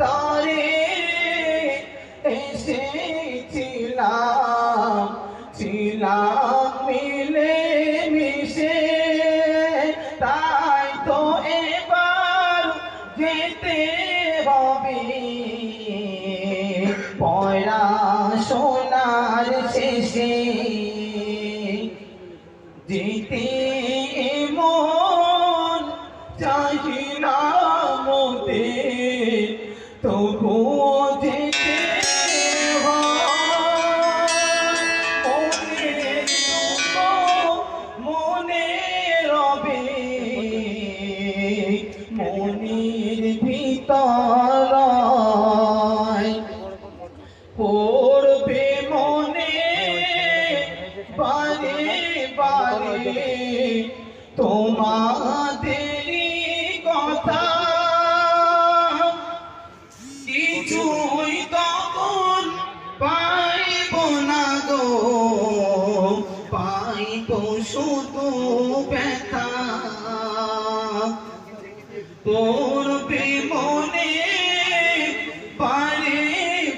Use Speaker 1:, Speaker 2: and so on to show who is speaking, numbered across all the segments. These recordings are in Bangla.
Speaker 1: তরে এসেছিলাম ছিলাম মিলে মিশে। তাই তো এবার যেতে হবে। তবু যেতে মনে রবে মনের ভিতর পড়বে মনে বারে তোমাদেরই পাইব শুধু ব্যথা। পড়বে মনে পারে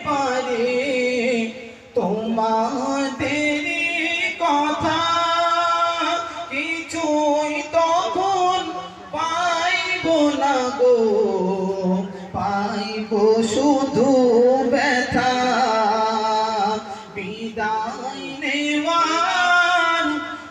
Speaker 1: পারে তোমাদের কথা। কিছুই তখন পাইব না গো, পাইব শুধু ব্যথা। বিদায় নেওয়ার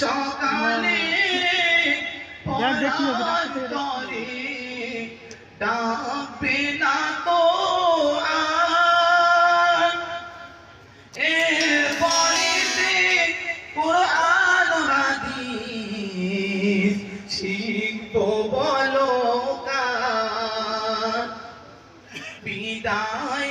Speaker 1: সকালে। তরে ডাকবে না তো বিদায়